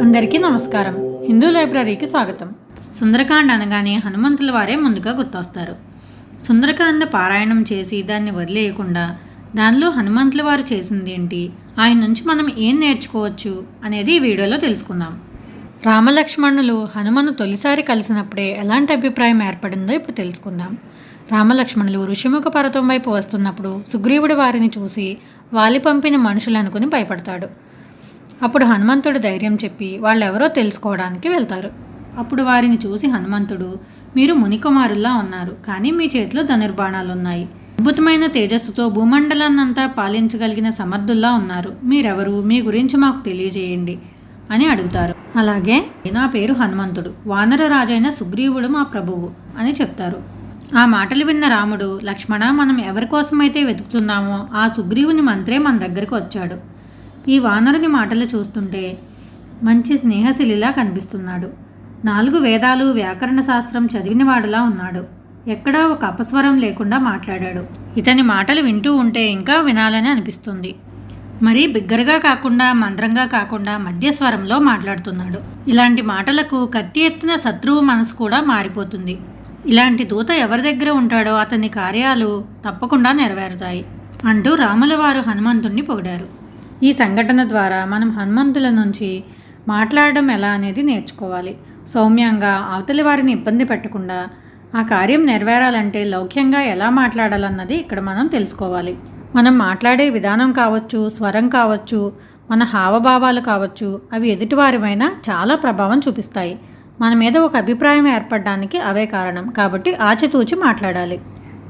అందరికీ నమస్కారం. హిందూ లైబ్రరీకి స్వాగతం. సుందరకాండ అనగానే హనుమంతుల వారే ముందుగా గుర్తొస్తారు. సుందరకాండ పారాయణం చేసి దాన్ని వదిలేయకుండా దానిలో హనుమంతుల వారు చేసింది ఏంటి ఆయన నుంచి మనం ఏం నేర్చుకోవచ్చు? అనేది ఈ వీడియోలో తెలుసుకుందాం. రామలక్ష్మణులు హనుమను తొలిసారి కలిసినప్పుడే ఎలాంటి అభిప్రాయం ఏర్పడిందో ఇప్పుడు తెలుసుకుందాం. రామలక్ష్మణులు ఋషిముఖ పర్వతం వైపు వస్తున్నప్పుడు సుగ్రీవుడు వారిని చూసి వాలి పంపిన మనుషులు అనుకుని భయపడతాడు. అప్పుడు హనుమంతుడు ధైర్యం చెప్పి వాళ్ళెవరో తెలుసుకోవడానికి వెళ్తారు. అప్పుడు వారిని చూసి హనుమంతుడు మీరు మునికుమారుల్లా ఉన్నారు కానీ మీ చేతిలో ధనుర్బాణాలు ఉన్నాయి అద్భుతమైన తేజస్సుతో భూమండలాన్నంతా పాలించగలిగిన సమర్థుల్లా ఉన్నారు. మీరెవరు? మీ గురించి మాకు తెలియజేయండి అని అడుగుతారు. అలాగే నా పేరు హనుమంతుడు వానర రాజైన సుగ్రీవుడు మా ప్రభువు అని చెప్తారు. ఆ మాటలు విన్న రాముడు లక్ష్మణ మనం ఎవరి కోసమైతే వెతుకుతున్నామో ఆ సుగ్రీవుని మంత్రే మన దగ్గరికి వచ్చాడు ఈ వానరుని మాటలు చూస్తుంటే మంచి స్నేహశిలిలా కనిపిస్తున్నాడు. నాలుగు వేదాలు వ్యాకరణ శాస్త్రం చదివినవాడులా ఉన్నాడు. ఎక్కడా ఒక అపస్వరం లేకుండా మాట్లాడాడు. ఇతని మాటలు వింటూ ఉంటే ఇంకా వినాలని అనిపిస్తుంది. మరీ బిగ్గరగా కాకుండా మంద్రంగా కాకుండా మధ్యస్వరంలో మాట్లాడుతున్నాడు. ఇలాంటి మాటలకు కత్తి ఎత్తిన శత్రువు మనసు కూడా మారిపోతుంది. ఇలాంటి దూత ఎవరి దగ్గర ఉంటాడో అతని కార్యాలు తప్పకుండా నెరవేరుతాయి అంటూ రాముల వారు హనుమంతుణ్ణి పొగిడారు. ఈ సంఘటన ద్వారా మనం హనుమంతుల నుంచి మాట్లాడడం ఎలా అనేది నేర్చుకోవాలి. సౌమ్యంగా అవతలి వారిని ఇబ్బంది పెట్టకుండా ఆ కార్యం నెరవేరాలంటే లౌక్యంగా ఎలా మాట్లాడాలన్నది ఇక్కడ మనం తెలుసుకోవాలి. మనం మాట్లాడే విధానం కావచ్చు స్వరం కావచ్చు మన హావభావాలు కావచ్చు అవి ఎదుటివారిపైన చాలా ప్రభావం చూపిస్తాయి. మన మీద ఒక అభిప్రాయం ఏర్పడడానికి అవే కారణం. కాబట్టి ఆచితూచి మాట్లాడాలి.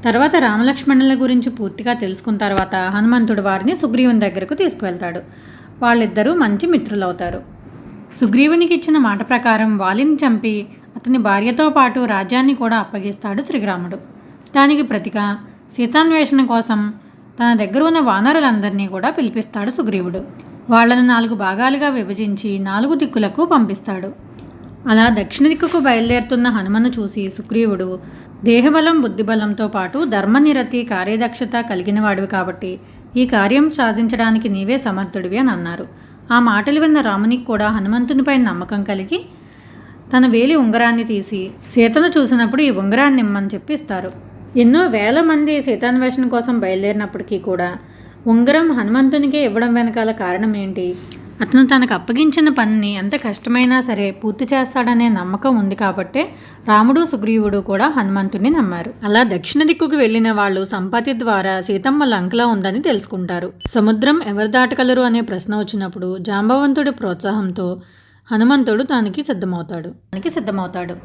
తర్వాత రామలక్ష్మణుల గురించి పూర్తిగా తెలుసుకున్న తర్వాత హనుమంతుడు వారిని సుగ్రీవుని దగ్గరకు తీసుకువెళ్తాడు. వాళ్ళిద్దరూ మంచి మిత్రులవుతారు. సుగ్రీవునికి ఇచ్చిన మాట ప్రకారం వాలిని చంపి అతని భార్యతో పాటు రాజ్యాన్ని కూడా అప్పగిస్తాడు శ్రీరాముడు. దానికి ప్రతిగా సీతాన్వేషణ కోసం తన దగ్గర ఉన్న వానరులందరినీ కూడా పిలిపిస్తాడు సుగ్రీవుడు. వాళ్ళను నాలుగు భాగాలుగా విభజించి నాలుగు దిక్కులకు పంపిస్తాడు. అలా దక్షిణ దిక్కుకు బయలుదేరుతున్న హనుమను చూసి సుగ్రీవుడు దేహబలం బుద్ధిబలంతో పాటు ధర్మనిరతి కార్యదక్షత కలిగినవాడివి కాబట్టి ఈ కార్యం సాధించడానికి నీవే సమర్థుడివి అని అన్నారు. ఆ మాటలు విన్న రామునికి కూడా హనుమంతునిపై నమ్మకం కలిగి తన వేలి ఉంగరాన్ని తీసి సీతను చూసినప్పుడు ఈ ఉంగరాన్ని ఇమ్మని చెప్పి ఇస్తారు ఎన్నో వేల మంది సీతాన్వేషణ కోసం బయలుదేరినప్పటికీ కూడా ఉంగరం హనుమంతునికే ఇవ్వడం వెనకాల కారణం ఏంటి? అతను తనకు అప్పగించిన పనిని ఎంత కష్టమైనా సరే పూర్తి చేస్తాడనే నమ్మకం ఉంది కాబట్టే రాముడు సుగ్రీవుడు కూడా హనుమంతుడిని నమ్మారు. అలా దక్షిణ దిక్కుకు వెళ్ళిన వాళ్ళు సంపత్తి ద్వారా సీతమ్మ లంకలో ఉందని తెలుసుకుంటారు. సముద్రం ఎవరు దాటగలరు అనే ప్రశ్న వచ్చినప్పుడు జాంబవంతుడి ప్రోత్సాహంతో హనుమంతుడు దానికి సిద్ధమవుతాడు. దానికి సిద్ధమవుతాడు.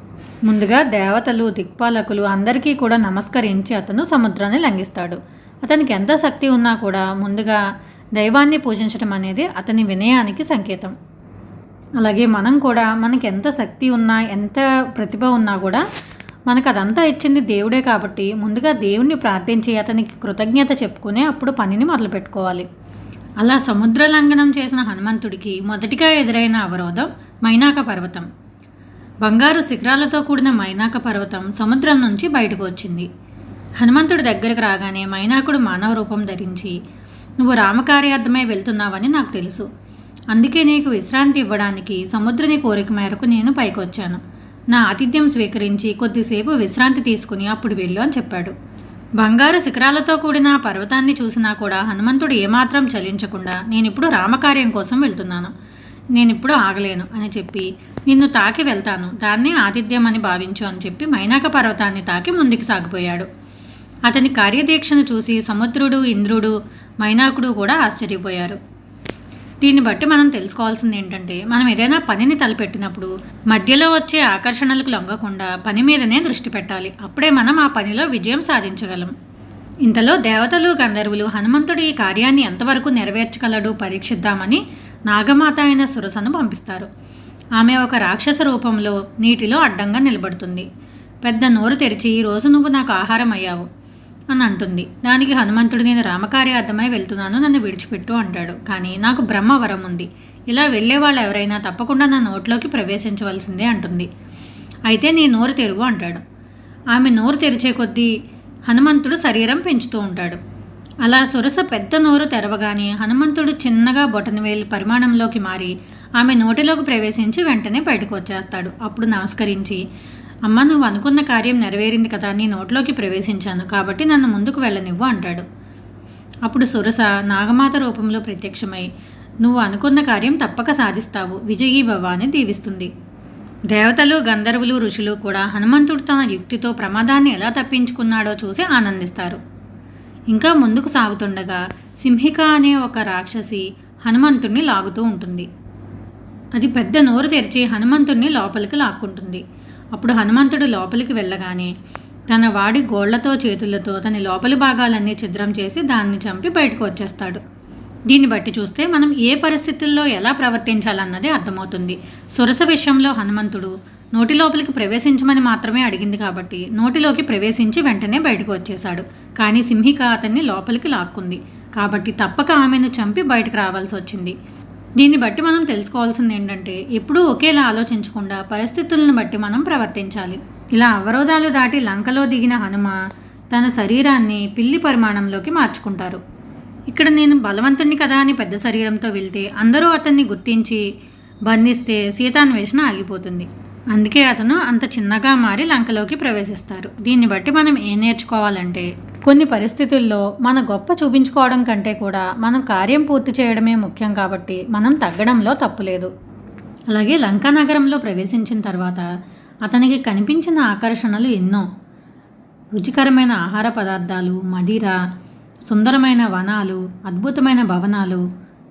ముందుగా దేవతలు దిక్పాలకులు అందరికీ కూడా నమస్కరించి అతను సముద్రాన్ని లంఘిస్తాడు. అతనికి ఎంత శక్తి ఉన్నా కూడా ముందుగా దైవాన్ని పూజించడం అనేది అతని వినయానికి సంకేతం. అలాగే మనం కూడా మనకి ఎంత శక్తి ఉన్నా ఎంత ప్రతిభ ఉన్నా కూడా మనకు అదంతా ఇచ్చింది దేవుడే కాబట్టి ముందుగా దేవుణ్ణి ప్రార్థించి అతనికి కృతజ్ఞత చెప్పుకునే అప్పుడు పనిని మొదలు పెట్టుకోవాలి అలా సముద్ర లంఘనం చేసిన హనుమంతుడికి మొదటిగా ఎదురైన అవరోధం మైనాక పర్వతం. బంగారు శిఖరాలతో కూడిన మైనాక పర్వతం సముద్రం నుంచి బయటకు వచ్చింది. హనుమంతుడి దగ్గరకు రాగానే మైనాకుడు మానవ రూపం ధరించి నువ్వు రామకార్యార్థమై వెళ్తున్నావని నాకు తెలుసు. అందుకే నీకు విశ్రాంతి ఇవ్వడానికి సముద్రుని కోరిక మేరకు నేను పైకొచ్చాను. నా ఆతిథ్యం స్వీకరించి కొద్దిసేపు విశ్రాంతి తీసుకుని అప్పుడు వెళ్ళు అని చెప్పాడు. బంగారు శిఖరాలతో కూడిన పర్వతాన్ని చూసినా కూడా హనుమంతుడు ఏమాత్రం చలించకుండా నేనిప్పుడు రామకార్యం కోసం వెళ్తున్నాను. నేనిప్పుడు ఆగలేను అని చెప్పి నిన్ను తాకి వెళ్తాను. దాన్నే ఆతిథ్యం అని భావించు అని చెప్పి మైనాక పర్వతాన్ని తాకి ముందుకు సాగిపోయాడు. అతని కార్యదీక్షను చూసి సముద్రుడు ఇంద్రుడు మైనాకుడు కూడా ఆశ్చర్యపోయారు. దీన్ని బట్టి మనం తెలుసుకోవాల్సింది ఏంటంటే మనం ఏదైనా పనిని తలపెట్టినప్పుడు మధ్యలో వచ్చే ఆకర్షణలకు లొంగకుండా పని మీదనే దృష్టి పెట్టాలి. అప్పుడే మనం ఆ పనిలో విజయం సాధించగలం. ఇంతలో దేవతలు గంధర్వులు హనుమంతుడు ఈ కార్యాన్ని ఎంతవరకు నెరవేర్చగలడు పరీక్షిద్దామని నాగమాత అయిన సురసను పంపిస్తారు. ఆమె ఒక రాక్షస రూపంలో నీటిలో అడ్డంగా నిలబడుతుంది. పెద్ద నోరు తెరిచి ఈ రోజు నువ్వు నాకు ఆహారం అయ్యావు అని అంటుంది. దానికి హనుమంతుడు నేను రామకార్యార్థమై వెళ్తున్నాను నన్ను విడిచిపెట్టు అంటాడు. కానీ నాకు బ్రహ్మవరం ఉంది. ఇలా వెళ్ళే వాళ్ళు ఎవరైనా తప్పకుండా నా నోట్లోకి ప్రవేశించవలసిందే అంటుంది. అయితే నీ నోరు తెరువు అంటాడు. ఆమె నోరు తెరిచే కొద్దీ హనుమంతుడు శరీరం పెంచుతూ ఉంటాడు. అలా సొరస పెద్ద నోరు తెరవగానే హనుమంతుడు చిన్నగా బొటనవేలు పరిమాణంలోకి మారి ఆమె నోటిలోకి ప్రవేశించి వెంటనే బయటకు వచ్చేస్తాడు. అప్పుడు నమస్కరించి అమ్మ నువ్వు అనుకున్న కార్యం నెరవేరింది కదా నీ నోట్లోకి ప్రవేశించాను కాబట్టి నన్ను ముందుకు వెళ్ళనివ్వు అంటాడు. అప్పుడు సురస నాగమాత రూపంలో ప్రత్యక్షమై నువ్వు అనుకున్న కార్యం తప్పక సాధిస్తావు విజయీ భవ అని దీవిస్తుంది. దేవతలు గంధర్వులు ఋషులు కూడా హనుమంతుడు తన యుక్తితో ప్రమాదాన్ని ఎలా తప్పించుకున్నాడో చూసి ఆనందిస్తారు. ఇంకా ముందుకు సాగుతుండగా సింహిక అనే ఒక రాక్షసి హనుమంతుణ్ణి లాగుతూ ఉంటుంది. అది పెద్ద నోరు తెరిచి హనుమంతుణ్ణి లోపలికి లాక్కుంటుంది. అప్పుడు హనుమంతుడు లోపలికి వెళ్ళగానే తన వాడి గోళ్ళతో చేతులతో తన లోపలి భాగాలన్నీ ఛిద్రం చేసి దాన్ని చంపి బయటకు వచ్చేస్తాడు. దీన్ని బట్టి చూస్తే మనం ఏ పరిస్థితుల్లో ఎలా ప్రవర్తించాలన్నది అర్థమవుతుంది. సురస విషయంలో హనుమంతుడు నోటి లోపలికి ప్రవేశించమని మాత్రమే అడిగింది కాబట్టి నోటిలోకి ప్రవేశించి వెంటనే బయటకు వచ్చేశాడు. కానీ సింహిక అతన్ని లోపలికి లాక్కుంది. కాబట్టి తప్పక ఆమెను చంపి బయటకు రావాల్సి వచ్చింది. దీన్ని బట్టి మనం తెలుసుకోవాల్సింది ఏంటంటే ఎప్పుడూ ఒకేలా ఆలోచించకుండా పరిస్థితులను బట్టి మనం ప్రవర్తించాలి. ఇలా అవరోధాలు దాటి లంకలో దిగిన హనుమ తన శరీరాన్ని పిల్లి పరిమాణంలోకి మార్చుకుంటారు. ఇక్కడ నేను బలవంతుణ్ణి కదా అని పెద్ద శరీరంతో వెళ్తే అందరూ అతన్ని గుర్తించి బంధిస్తే సీతాన్వేషణ ఆగిపోతుంది. అందుకే అతను అంత చిన్నగా మారి లంకలోకి ప్రవేశిస్తారు. దీన్ని బట్టి మనం ఏం నేర్చుకోవాలంటే కొన్ని పరిస్థితుల్లో మన గొప్ప చూపించుకోవడం కంటే కూడా మనం కార్యం పూర్తి చేయడమే ముఖ్యం కాబట్టి మనం తగ్గడంలో తప్పులేదు అలాగే లంకా నగరంలో ప్రవేశించిన తర్వాత అతనికి కనిపించిన ఆకర్షణలు ఎన్నో. రుచికరమైన ఆహార పదార్థాలు మదిర సుందరమైన వనాలు అద్భుతమైన భవనాలు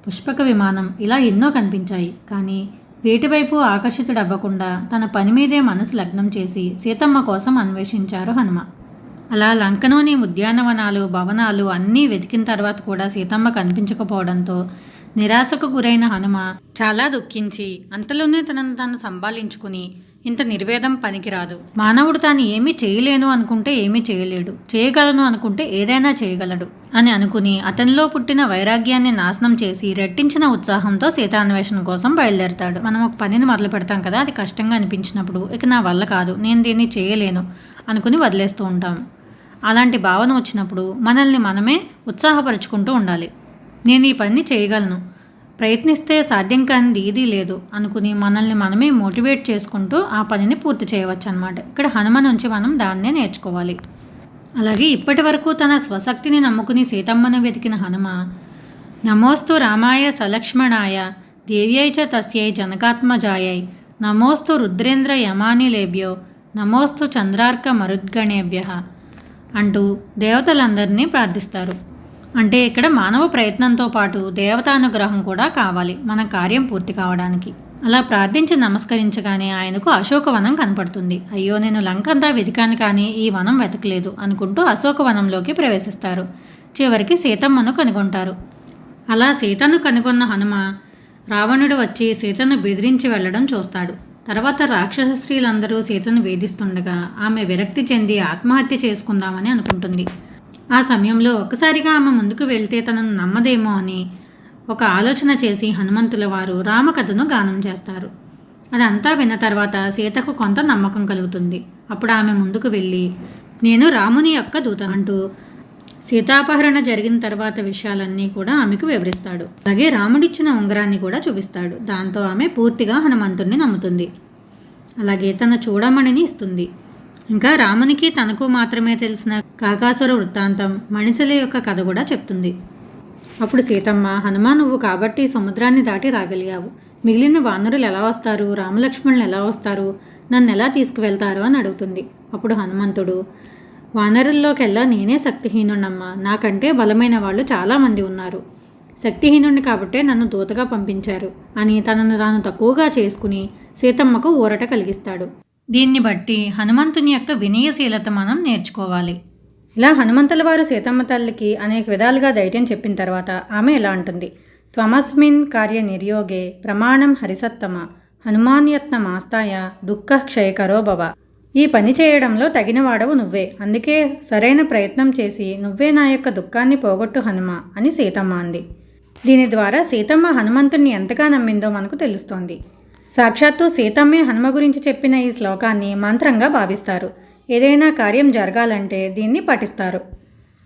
పుష్పక విమానం ఇలా ఎన్నో కనిపించాయి. కానీ వేటివైపు ఆకర్షితుడవ్వకుండా తన పని మీదే మనసు లగ్నం చేసి సీతమ్మ కోసం అన్వేషించారు హనుమ. అలా లంకలోని ఉద్యానవనాలు భవనాలు అన్నీ వెతికిన తర్వాత కూడా సీతమ్మ కనిపించకపోవడంతో నిరాశకు గురైన హనుమ చాలా దుఃఖించి అంతలోనే తనను తాను సంభాలించుకుని ఇంత నిర్వేదం పనికిరాదు. మానవుడు తాను ఏమీ చేయలేను అనుకుంటే ఏమీ చేయలేడు. చేయగలను అనుకుంటే ఏదైనా చేయగలడు అని అనుకుని అతనిలో పుట్టిన వైరాగ్యాన్ని నాశనం చేసి రెట్టించిన ఉత్సాహంతో సీతాన్వేషణ కోసం బయలుదేరతాడు. మనం ఒక పనిని మొదలు పెడతాం కదా అది కష్టంగా అనిపించినప్పుడు ఇక నా వల్ల కాదు నేను దీన్ని చేయలేను అనుకుని వదిలేస్తూ ఉంటాం. అలాంటి భావన వచ్చినప్పుడు మనల్ని మనమే ఉత్సాహపరుచుకుంటూ ఉండాలి. నేను ఈ పని చేయగలను. ప్రయత్నిస్తే సాధ్యం కానిది ఏదీ లేదు అనుకుని మనల్ని మనమే మోటివేట్ చేసుకుంటూ ఆ పనిని పూర్తి చేయవచ్చు అనమాట ఇక్కడ హనుమ నుంచి మనం దాన్నే నేర్చుకోవాలి. అలాగే ఇప్పటి వరకు తన స్వశక్తిని నమ్ముకుని సీతమ్మను వెతికిన హనుమ నమోస్తు రామాయ సలక్ష్మణాయ దేవ్యై చ తస్యై జనకాత్మజాయై నమోస్తు రుద్రేంద్ర యమానిలేభ్యో నమోస్తు చంద్రార్క మరుద్గణేభ్య అంటూ దేవతలందరినీ ప్రార్థిస్తారు. అంటే ఇక్కడ మానవ ప్రయత్నంతో పాటు దేవతానుగ్రహం కూడా కావాలి. మన కార్యం పూర్తి కావడానికి. అలా ప్రార్థించి నమస్కరించగానే ఆయనకు అశోకవనం కనపడుతుంది. అయ్యో నేను లంకంతా వెతికాను కానీ ఈ వనం వెతకలేదు అనుకుంటూ అశోకవనంలోకి ప్రవేశిస్తారు. చివరికి సీతమ్మను కనుగొంటారు. అలా సీతను కనుగొన్న హనుమ రావణుడు వచ్చి సీతను బెదిరించి వెళ్ళడం చూస్తాడు. తర్వాత రాక్షస స్త్రీలందరూ సీతను వేధిస్తుండగా ఆమె విరక్తి చెంది ఆత్మహత్య చేసుకుందామని అనుకుంటుంది. ఆ సమయంలో ఒక్కసారిగా ఆమె ముందుకు వెళ్తే తనను నమ్మదేమో అని ఒక ఆలోచన చేసి హనుమంతుల వారు రామకథను గానం చేస్తారు. అదంతా విన్న తర్వాత సీతకు కొంత నమ్మకం కలుగుతుంది. అప్పుడు ఆమె ముందుకు వెళ్ళి నేను రాముని యొక్క దూత అంటూ సీతాపహరణ జరిగిన తర్వాత విషయాలన్నీ కూడా ఆమెకు వివరిస్తాడు. అలాగే రాముడిచ్చిన ఉంగరాన్ని కూడా చూపిస్తాడు. దాంతో ఆమె పూర్తిగా హనుమంతుడిని నమ్ముతుంది. అలాగే తన చూడమణిని ఇస్తుంది. ఇంకా రామునికి తనకు మాత్రమే తెలిసిన కాకాసుర వృత్తాంతం మణిసల యొక్క కథ కూడా చెప్తుంది. అప్పుడు సీతమ్మ హనుమా నువ్వు కాబట్టి సముద్రాన్ని దాటి రాగలిగావు. మిగిలిన వానరులు ఎలా వస్తారు? రామలక్ష్మణులు ఎలా వస్తారు? నన్ను ఎలా తీసుకువెళ్తారు? అని అడుగుతుంది. అప్పుడు హనుమంతుడు వానరుల్లోకెల్లా నేనే శక్తిహీనుణ్ణమ్మా. నాకంటే బలమైన వాళ్ళు చాలామంది ఉన్నారు. శక్తిహీనుణ్ణి కాబట్టే నన్ను దూతగా పంపించారు. అని తనను తాను తక్కువగా చేసుకుని సీతమ్మకు ఊరట కలిగిస్తాడు. దీన్ని బట్టి హనుమంతుని యొక్క వినయశీలత మనం నేర్చుకోవాలి. ఇలా హనుమంతుల వారు సీతమ్మ తల్లికి అనేక విధాలుగా ధైర్యం చెప్పిన తర్వాత ఆమె ఇలా అంటుంది. త్వమస్మిన్ కార్య నిర్యోగే ప్రమాణం హరిసత్తమ. హనుమాన్యత్న మాస్తాయ దుఃఖ క్షయకరో భవ. ఈ పని చేయడంలో తగినవాడవు నువ్వే. అందుకే సరైన ప్రయత్నం చేసి నువ్వే నా యొక్క దుఃఖాన్ని పోగొట్టు హనుమ అని సీతమ్మ అంది. దీని ద్వారా సీతమ్మ హనుమంతుణ్ణి ఎంతగా నమ్మిందో మనకు తెలుస్తోంది. సాక్షాత్తు సీతమ్మే హనుమ గురించి చెప్పిన ఈ శ్లోకాన్ని మంత్రంగా భావిస్తారు. ఏదైనా కార్యం జరగాలంటే దీన్ని పఠిస్తారు.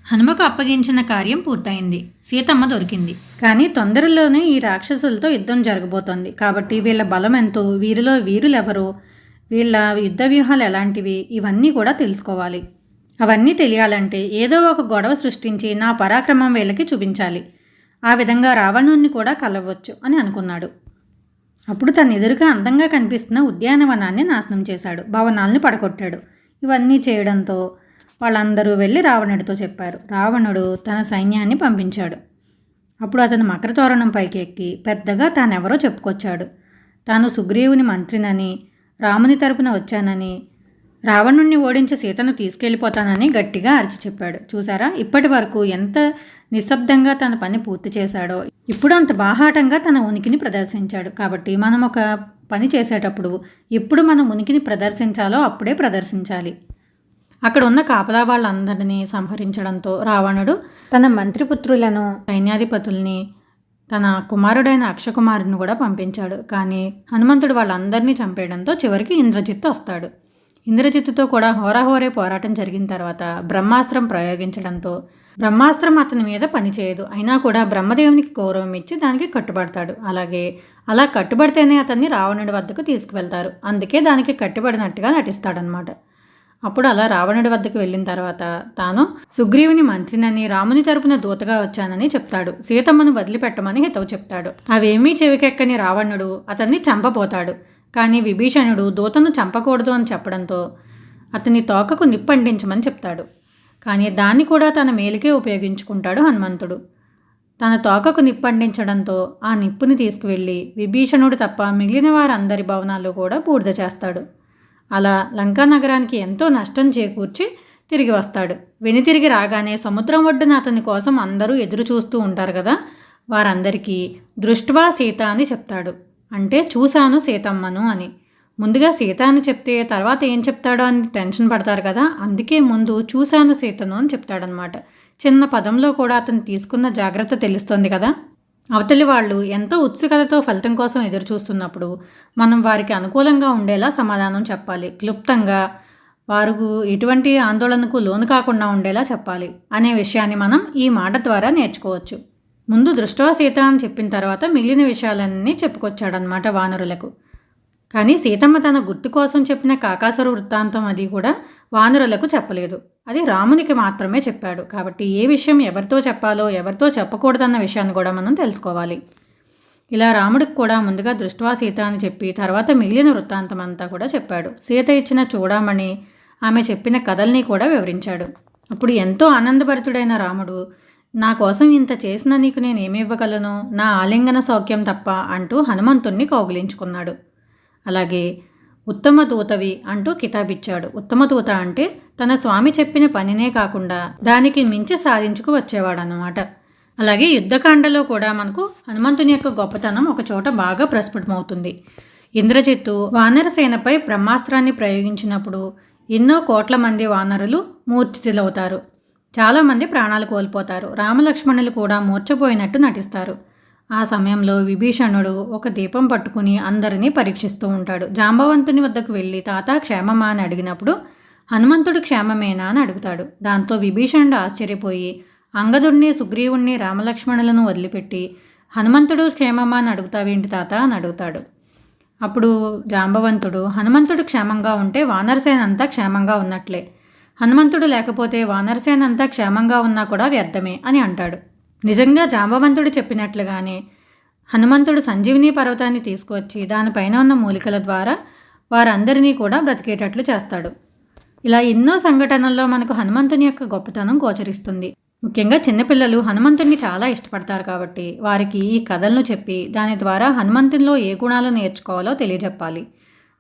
హనుమకు అప్పగించిన కార్యం పూర్తయింది. సీతమ్మ దొరికింది. కానీ తొందరలోనే ఈ రాక్షసులతో యుద్ధం జరగబోతోంది. కాబట్టి వీళ్ళ బలం ఎంతో వీరిలో వీరులెవరో వీళ్ళ యుద్ధ వ్యూహాలు ఎలాంటివి? ఇవన్నీ కూడా తెలుసుకోవాలి. అవన్నీ తెలియాలంటే ఏదో ఒక గొడవ సృష్టించి నా పరాక్రమం వీళ్ళకి చూపించాలి. ఆ విధంగా రావణుణ్ణి కూడా కలవచ్చు అని అనుకున్నాడు. అప్పుడు తన ఎదురుగా అందంగా కనిపిస్తున్న ఉద్యానవనాన్ని నాశనం చేశాడు. భవనాల్ని పడగొట్టాడు. ఇవన్నీ చేయడంతో వాళ్ళందరూ వెళ్ళి రావణుడితో చెప్పారు. రావణుడు తన సైన్యాన్ని పంపించాడు. అప్పుడు అతను మకర తోరణం పైకి ఎక్కి పెద్దగా తానెవరో చెప్పుకొచ్చాడు. తాను సుగ్రీవుని మంత్రినని రాముని తరపున వచ్చానని రావణుణ్ణి ఓడించి సీతను తీసుకెళ్ళిపోతానని గట్టిగా అరిచి చెప్పాడు. చూసారా? ఇప్పటి వరకు ఎంత నిశ్శబ్దంగా తన పని పూర్తి చేశాడో ఇప్పుడు అంత బాహాటంగా తన ఉనికిని ప్రదర్శించాడు. కాబట్టి మనం ఒక పని చేసేటప్పుడు ఎప్పుడు మన ఉనికిని ప్రదర్శించాలో అప్పుడే ప్రదర్శించాలి. అక్కడ ఉన్న కాపలా వాళ్ళందరినీ సంహరించడంతో రావణుడు తన మంత్రిపుత్రులను సైన్యాధిపతుల్ని తన కుమారుడైన అక్షకుమారుని కూడా పంపించాడు. కానీ హనుమంతుడు వాళ్ళందరినీ చంపేయడంతో చివరికి ఇంద్రజిత్ వస్తాడు. ఇంద్రజిత్తుతో కూడా హోరాహోరే పోరాటం జరిగిన తర్వాత బ్రహ్మాస్త్రం ప్రయోగించడంతో బ్రహ్మాస్త్రం అతని మీద పనిచేయదు అయినా కూడా బ్రహ్మదేవునికి గౌరవం ఇచ్చి దానికి కట్టుబడతాడు. అలాగే అలా కట్టుబడితేనే అతన్ని రావణుడి వద్దకు తీసుకువెళ్తారు. అందుకే దానికి కట్టుబడినట్టుగా నటిస్తాడనమాట అప్పుడు అలా రావణుడి వద్దకు వెళ్ళిన తర్వాత తాను సుగ్రీవుని మంత్రినని రాముని తరపున దూతగా వచ్చానని చెప్తాడు. సీతమ్మను వదిలిపెట్టమని హితవు చెప్తాడు. అవేమీ చెవికెక్కని రావణుడు అతన్ని చంపపోతాడు కానీ విభీషణుడు దూతను చంపకూడదు అని చెప్పడంతో అతని తోకకు నిప్పండించమని చెప్తాడు. కానీ దాన్ని కూడా తన మేలుకే ఉపయోగించుకుంటాడు హనుమంతుడు. తన తోకకు నిప్పండించడంతో ఆ నిప్పుని తీసుకువెళ్ళి విభీషణుడు తప్ప మిగిలిన వారందరి భవనాలు కూడా బూడిద చేస్తాడు. అలా లంకా నగరానికి ఎంతో నష్టం చేకూర్చి తిరిగి వస్తాడు. వెనుతిరిగి రాగానే సముద్రం ఒడ్డున అతని కోసం అందరూ ఎదురు చూస్తూ ఉంటారు కదా? వారందరికీ దృష్ట్వా సీత అని చెప్తాడు. అంటే చూశాను సీతమ్మను అని. ముందుగా సీత అని చెప్తే తర్వాత ఏం చెప్తాడో అని టెన్షన్ పడతారు కదా? అందుకే ముందు చూశాను సీతను అని చెప్తాడనమాట చిన్న పదంలో కూడా అతను తీసుకున్న జాగ్రత్త తెలుస్తుంది కదా? అవతలి వాళ్ళు ఎంతో ఉత్సుకతతో ఫలితం కోసం ఎదురుచూస్తున్నప్పుడు మనం వారికి అనుకూలంగా ఉండేలా సమాధానం చెప్పాలి. క్లుప్తంగా వారు ఎటువంటి ఆందోళనకు లోను కాకుండా ఉండేలా చెప్పాలి అనే విషయాన్ని మనం ఈ మాట ద్వారా నేర్చుకోవచ్చు. ముందు దృష్టవా సీత అని చెప్పిన తర్వాత మిగిలిన విషయాలన్నీ చెప్పుకొచ్చాడనమాట వానరులకు. కానీ సీతమ్మ తన గుర్తు కోసం చెప్పిన కాకాసుర వృత్తాంతం అది కూడా వానరులకు చెప్పలేదు. అది రామునికి మాత్రమే చెప్పాడు. కాబట్టి ఏ విషయం ఎవరితో చెప్పాలో ఎవరితో చెప్పకూడదన్న విషయాన్ని కూడా మనం తెలుసుకోవాలి. ఇలా రాముడికి కూడా ముందుగా దృష్ట్వా సీత అని చెప్పి తర్వాత మిగిలిన వృత్తాంతం అంతా కూడా చెప్పాడు. సీత ఇచ్చిన చూడమని ఆమె చెప్పిన కథల్ని కూడా వివరించాడు. అప్పుడు ఎంతో ఆనందభరితుడైన రాముడు నా కోసం ఇంత చేసిన నీకు నేను ఏమివ్వగలను నా ఆలింగన సౌఖ్యం తప్ప అంటూ హనుమంతుణ్ణి కౌగిలించుకున్నాడు. అలాగే ఉత్తమ దూతవి అంటూ కితాబిచ్చాడు. ఉత్తమ దూత అంటే తన స్వామి చెప్పిన పనినే కాకుండా దానికి మించి సాధించుకు వచ్చేవాడనమాట అలాగే యుద్ధకాండలో కూడా మనకు హనుమంతుని యొక్క గొప్పతనం ఒక చోట బాగా ప్రస్ఫుటమవుతుంది. ఇంద్రజిత్తు వానరసేనపై బ్రహ్మాస్త్రాన్ని ప్రయోగించినప్పుడు ఎన్నో కోట్ల మంది వానరులు మూర్ఛితులవుతారు. చాలామంది ప్రాణాలు కోల్పోతారు. రామలక్ష్మణులు కూడా మూర్చపోయినట్టు నటిస్తారు. ఆ సమయంలో విభీషణుడు ఒక దీపం పట్టుకుని అందరినీ పరీక్షిస్తూ ఉంటాడు. జాంబవంతుని వద్దకు వెళ్ళి తాత క్షేమమా అని అడిగినప్పుడు హనుమంతుడు క్షేమమేనా అని అడుగుతాడు. దాంతో విభీషణుడు ఆశ్చర్యపోయి అంగదుణ్ణి సుగ్రీవుణ్ణి రామలక్ష్మణులను వదిలిపెట్టి హనుమంతుడు క్షేమమా అని అడుగుతావేంటి తాత అని అడుగుతాడు. అప్పుడు జాంబవంతుడు హనుమంతుడు క్షేమంగా ఉంటే వానరసేన అంతా క్షేమంగా ఉన్నట్లే. హనుమంతుడు లేకపోతే వానరసేన అంతా క్షేమంగా ఉన్నా కూడా వ్యర్థమే అని అంటాడు. నిజంగా జాంబవంతుడు చెప్పినట్లుగానే హనుమంతుడు సంజీవిని పర్వతాన్ని తీసుకువచ్చి దానిపైన ఉన్న మూలికల ద్వారా వారందరినీ కూడా బ్రతికేటట్లు చేస్తాడు. ఇలా ఎన్నో సంఘటనల్లో మనకు హనుమంతుని యొక్క గొప్పతనం గోచరిస్తుంది. ముఖ్యంగా చిన్నపిల్లలు హనుమంతుడిని చాలా ఇష్టపడతారు కాబట్టి వారికి ఈ కథలను చెప్పి దాని ద్వారా హనుమంతునిలో ఏ గుణాలు నేర్చుకోవాలో తెలియజెప్పాలి.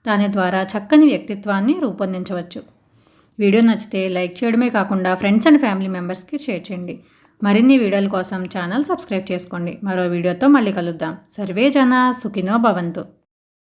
దాని ద్వారా చక్కని వ్యక్తిత్వాన్ని రూపొందించవచ్చు. వీడియో నచ్చితే లైక్ చేయడమే కాకుండా ఫ్రెండ్స్ అండ్ ఫ్యామిలీ మెంబర్స్కి షేర్ చేయండి. మరిన్ని వీడియోల కోసం ఛానల్ సబ్స్క్రైబ్ చేసుకోండి. మరో వీడియోతో మళ్ళీ కలుద్దాం. సర్వే జన సుఖినో భవంతు.